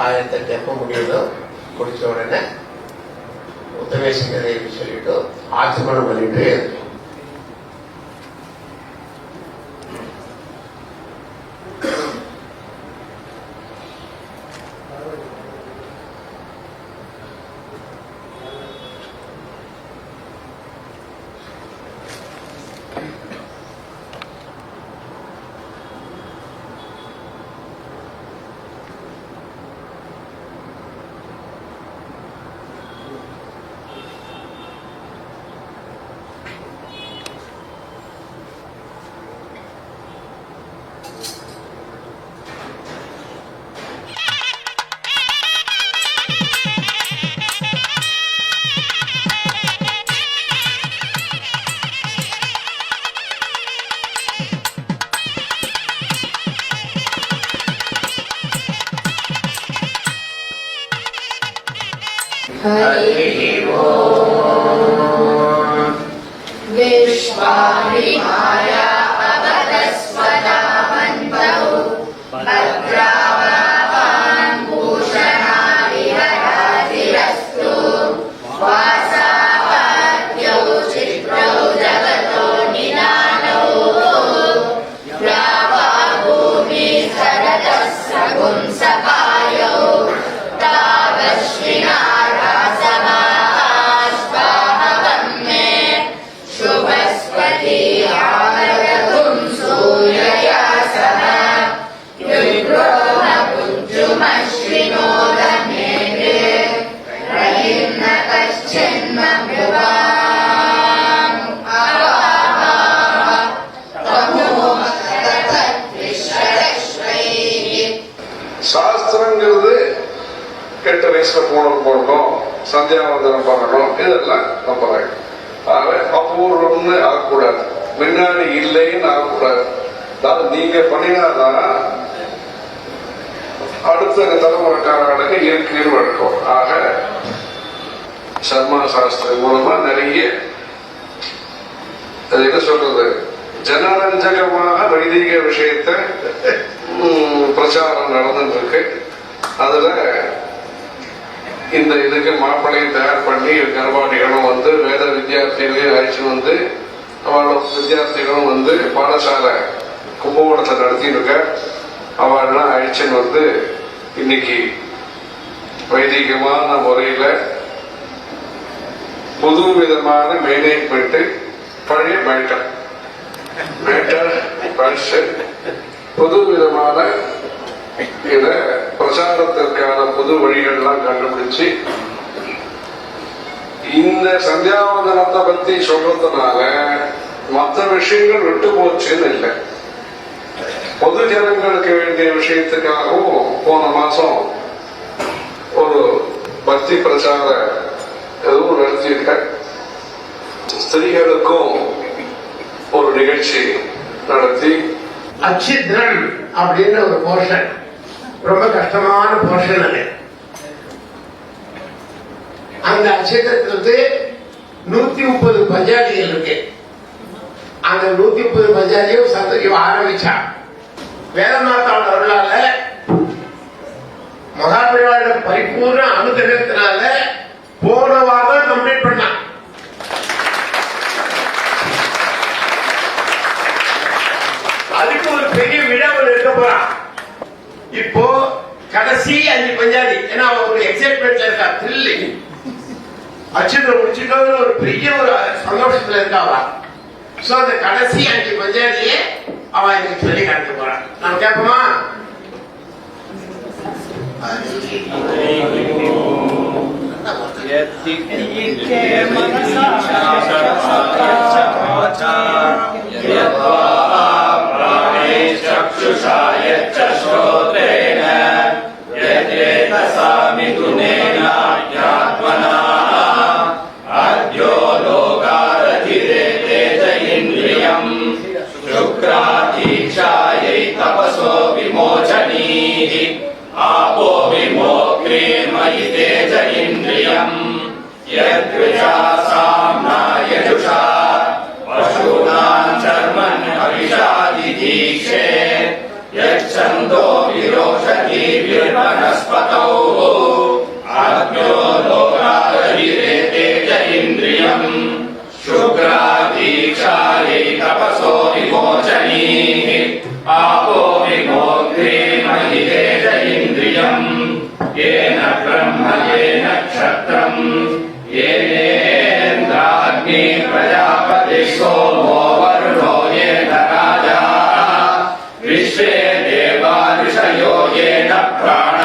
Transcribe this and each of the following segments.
ஆயிரத்தெட்டு எப்போ முடியுதோ குடிச்ச உடனே உத்தமேசிங்க தேவி சொல்லிட்டு ஆச்சமனம் பண்ணிட்டு 可以。முன்னாடி இல்லைன்னு ஆகக்கூடாது. அதாவது நீங்க பண்ணினாதான் அடுத்த தலைமுறைக்காரர்களுக்கு இருக்குன்னு வழக்கம். ஆக சர்மா சாஸ்திரம் மூலமா நிறைய அது என்ன சொல்றது? ஜனரஞ்சகமாக வைதிக விஷயத்த பிரச்சாரம் நடந்துட்டு இருக்கு அதுல இந்த இதுக்கு மாப்பிள்ளையும் தயார் பண்ணி கர்வாணிகளும் வந்து வேத வித்தியார்த்திகளையும் அழைச்சு வந்து அவளோட வித்தியார்த்திகளும் வந்து பாடசாலை கும்பகோணத்தை நடத்தியிருக்க அவள்லாம் அழிச்சுன்னு வந்து இன்னைக்கு வைதிகமான முறையில புது விதமான மேனேஜ்மெண்ட் பழைய மேட்டர் மேட்டர் புது விதமான இத பிரச்சாரத்திற்கான புது வழிகள்லாம் கண்டுபிடிச்சு இந்த சந்தியாவந்தனத்தை பத்தி சொல்றதுனால மற்ற விஷயங்கள் விட்டு போச்சுன்னு இல்லை. பொது ஜனங்களுக்கு வேண்டிய விஷயத்துக்காகவும் போன மாசம் ஒரு பக்தி பிரச்சார எதுவும் நடத்தியிருக்க. ஸ்திரீகளுக்கும் ஒரு நிகழ்ச்சி நடத்தி. அச்சித்ரன் அப்படின்னு ஒரு போர்ஷன் ரொம்ப கஷ்டமான போர்ஷன் அது. அந்த அச்சித்திரத்திலிருந்து நூத்தி முப்பது பஞ்சாதிகள் இருக்கு. அந்த நூத்தி முப்பது பஞ்சாதியும் சந்தோஷம் ஆரம்பிச்சா வேதமாத்தாவோட அருளால மகாபிரிவாளோட பரிபூர்ண அனுகிரகத்தினால போன வாரம் கம்ப்ளீட் பண்ணான் அதுக்கு ஒரு பெரிய விடாமல் இருக்க போறான் இப்போ கடைசி அஞ்சு பஞ்சாதி ஏன்னா அவன் ஒரு எக்ஸைட்மெண்ட்ல இருக்கா த்ரில்லிங் அச்சுத்த முடிச்சுட்டோங்கிற ஒரு பெரிய ஒரு சந்தோஷத்துல இருக்காவா சோ அந்த கடைசி அஞ்சு பஞ்சாதியே அவன் எனக்கு சொல்லி காட்ட போறான் நம்ம கேட்போமா यद्दिक्ये मनसा शास्त्रवाचा यद्वा प्राणे चक्षुषा यच्च श्रोत्रेण यद्वेतसा Amen.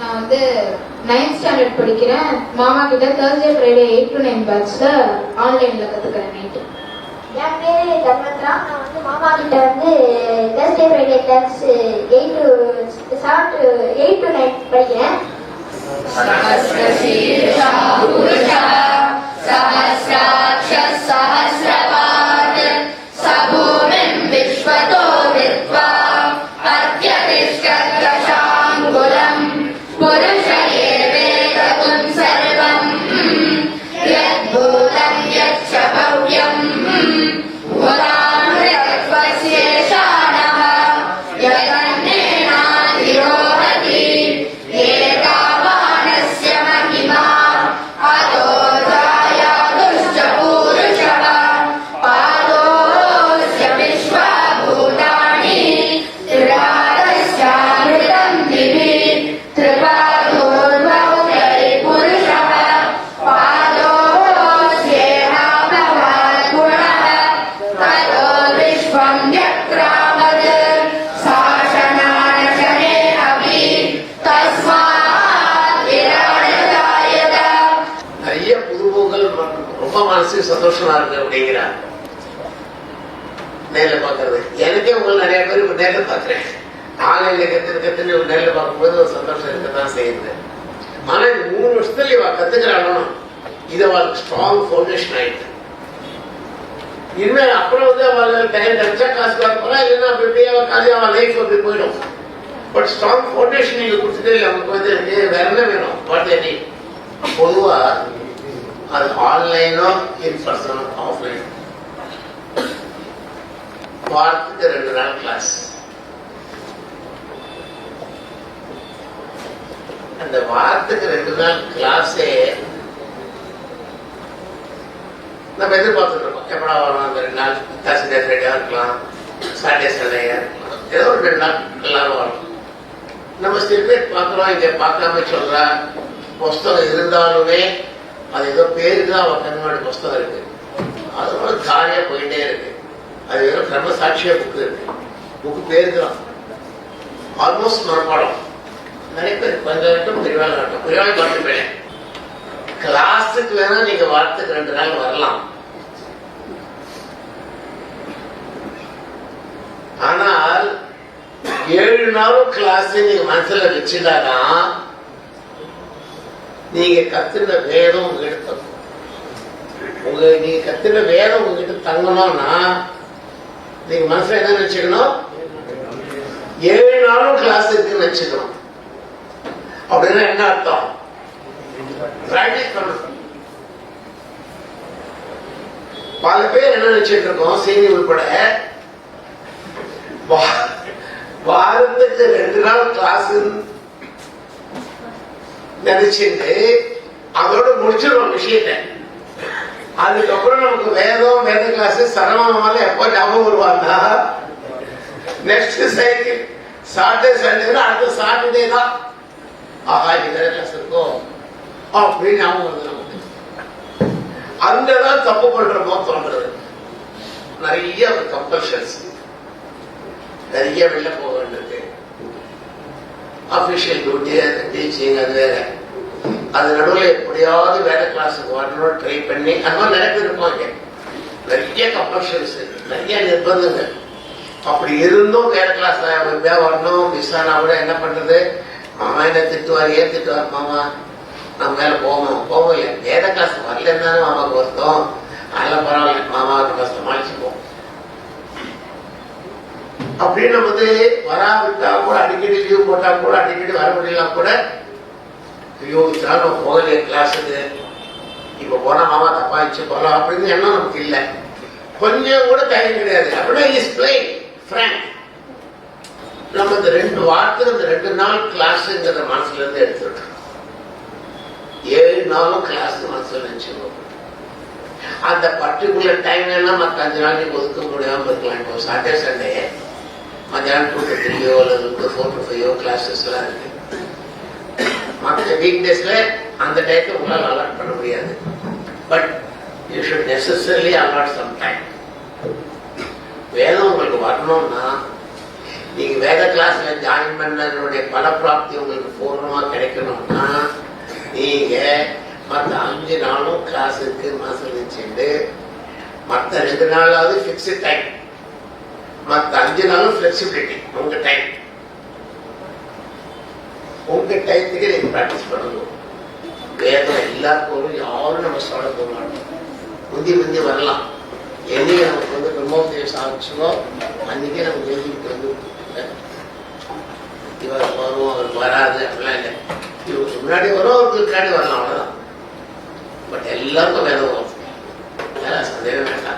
நான் வந்து நைன்த் ஸ்டாண்டர்ட் படிக்கிறேன் மாமா கிட்ட Thursday Friday eight to nine பேட்ச்சில் ஆன்லைனில் கற்றுக்கிறேன் நைட்டு என் பேர் தர்மத்ரா. நான் வந்து மாமா கிட்ட வந்து Thursday Friday class eight to seven to eight to nine படிக்கிறேன். சஹசிரசீர்ஷா புருஷா சஹசிராட்சா சந்தோஷமா இருக்கு அப்படிங்கிறார் நேரில் பாக்குறது எனக்கே உங்களை நிறைய பேர் இப்ப நேர்ல பாக்குறேன் ஆன்லைன்ல கத்துன்னு கத்துன்னு நேர்ல பார்க்கும்போது ஒரு சந்தோஷம் இருக்கத்தான் செய்யுது. மன இந்த மூணு வருஷத்துல இவ கத்துக்கிறானோ இது அவளுக்கு ஸ்ட்ராங் ஃபவுண்டேஷன் ஆயிடுது. இனிமேல் அப்புறம் வந்து அவள் டைம் கிடைச்சா காசு பார்க்க போறா இல்லைன்னா அப்படி இப்படியே அவள் காலி அவள் லைஃப் அப்படி போயிடும். பட் ஸ்ட்ராங் ஃபவுண்டேஷன் நீங்க கொடுத்துட்டு நமக்கு வந்து வேற என்ன வேணும்? வாட் பொதுவாக அது ஆன்லைனோ இன் பர்சனோ ஆஃப்லைன் வாரத்துக்கு ரெண்டு நாள் கிளாஸ் அந்த வாரத்துக்கு ரெண்டு நாள் கிளாஸே நம்ம எதிர்பார்த்துட்டு இருக்கோம் எப்படா வரும் அந்த ரெண்டு நாள்? தர்ஸ்டே ஃப்ரைடேயா இருக்கலாம். சாட்டர்டே சண்டேயா இருக்கலாம். ஏதோ ஒரு ரெண்டு நாள் எல்லாரும் வரும். நம்ம சில பேர் பார்க்குறோம் இங்கே பார்க்காம சொல்ற. புஸ்தகம் இருந்தாலுமே அது ஏதோ பேருக்கு தான் அவன் கண்ணுமாடி புஸ்தகம் இருக்கு. அது ஒரு காலியா போயிட்டே இருக்கு. அது வெறும் பிரம்மசாட்சியா புக்கு இருக்கு. புக்கு பேருக்கு தான் ஆல்மோஸ்ட் மனப்பாடம். நிறைய பேர் கொஞ்சம் மட்டும் பெரியவாள் ஆகட்டும் பெரியவாள் பார்த்துப்பேன் கிளாஸுக்கு வேணா நீங்க வாரத்துக்கு ரெண்டு நாள் வரலாம். ஆனால் ஏழு நாளும் கிளாஸ் நீங்க மனசுல வச்சுட்டாதான் நீங்க கத்துன வேதம் உங்ககிட்ட உங்க நீங்க கத்துன வேதம் உங்ககிட்ட தங்கணும்னா நீங்க மனசுல என்ன நினைச்சுக்கணும்? ஏழு நாளும் கிளாஸ் இருக்குன்னு நினைச்சுக்கணும். அப்படின்னா என்ன அர்த்தம்? பிராக்டிஸ் பண்ணணும். பல பேர் என்ன நினைச்சிட்டு இருக்கோம் சீனி உள்பட? வாரத்துக்கு ரெண்டு நாள் கிளாஸ் நினைச்சிட்டு அதோட முடிச்சிடும் விஷயத்தை. அதுக்கப்புறம் நமக்கு வேதம் வேத கிளாஸ் சரவணமால எப்போ ஞாபகம் வருவாங்க நெக்ஸ்ட் சைக்கிள் சாட்டர்டே சண்டே அடுத்த சாட்டர்டே தான். ஆஹா இது வேற கிளாஸ் இருக்கும். அப்படின்னு ஞாபகம் வருது நமக்கு. அங்கதான் தப்பு பண்றோமோ தோன்றது. நிறைய கம்பல்ஷன்ஸ் நிறைய வெளில போக வேண்டியது அபிஷியல் டியூட்டி டீச்சிங் அது வேற. அது நடுவில் எப்படியாவது வேற கிளாஸுக்கு வரணும்னு ட்ரை பண்ணி அது மாதிரி நிறைய பேர் இருப்பாங்க நிறைய கம்பல்ஷன்ஸ் நிறைய நிர்பந்தங்கள். அப்படி இருந்தும் வேற கிளாஸ் வரணும் மிஸ் ஆனா கூட என்ன பண்றது? மாமா என்ன திட்டுவார் ஏன் திட்டுவார் மாமா? நம்ம மேல போவோம் போவோம் இல்லை வேத கிளாஸ் வரலன்னு தானே மாமாவுக்கு வருத்தம். அதெல்லாம் பரவாயில்ல மாமாவை நம்ம அப்படின்னு நம்ம வந்து வராவிட்டா கூட அடிக்கடி லீவ் போட்டா கூட அடிக்கடி வர முடியலாம் கூட ஐயோ இத்தனால நம்ம போகலையே கிளாஸுக்கு இப்ப போனா மாமா தப்பாயிடுச்சு போகலாம் அப்படின்னு எண்ணம் நமக்கு இல்லை. கொஞ்சம் கூட தைரியம் கிடையாது. அப்படின்னா இஸ் பிளேன் ஃப்ரேங்க் நம்ம இந்த ரெண்டு வார்த்தை இந்த ரெண்டு நாள் கிளாஸுங்கிற மனசுல இருந்து எடுத்துருக்கோம் ஏழு நாளும் கிளாஸ் மனசுல நினைச்சுக்கணும் அந்த பர்டிகுலர் டைம் எல்லாம் மற்ற அஞ்சு நாளைக்கு ஒதுக்க முடியாம இருக்கலாம். இப்போ சாட்டர்டே சண்டே மத்தியானம் டூ டு த்ரீயோ அல்லது ஃபோர் டு ஃபைவோ கிளாஸஸ் எல்லாம் இருக்கு. மற்ற வீக் டேஸ்ல அந்த டயத்தை உங்களால் அலாட் பண்ண முடியாது. But you should necessarily allot some time வேதம் உங்களுக்கு வரணும்னா நீங்க வேத கிளாஸ்ல ஜாயின் பண்ணதனுடைய பலப்பிராப்தி உங்களுக்கு பூர்ணமா கிடைக்கணும்னா நீங்க மற்ற அஞ்சு நாளும் கிளாஸுக்கு மாசம் வச்சுட்டு மற்ற ரெண்டு நாளாவது ஃபிக்ஸ்டு டைம் மற்ற அஞ்சு நாளும் ஃபிளெக்சிபிலிட்டி உங்க டைம் உங்க டைத்துக்கு நீங்க ப்ராக்டிஸ் பண்ணணும். வேதனை எல்லாருக்கும் யாரும் நம்ம சொல்ல போக மாட்டோம் முந்தி முந்தி வரலாம். என்னைக்கு நமக்கு வந்து பிரம்மோபதேசம் ஆச்சுவோ அன்னைக்கே நமக்கு எழுதிட்டு வந்து இவர் வரும் அவர் வராது அப்படிலாம் இல்லை. இவருக்கு முன்னாடி வரும் அவருக்கு முன்னாடி வரலாம் அவ்வளவுதான். பட் எல்லாருக்கும் வேதம் வரும். சந்தேகம் வேண்டாம்.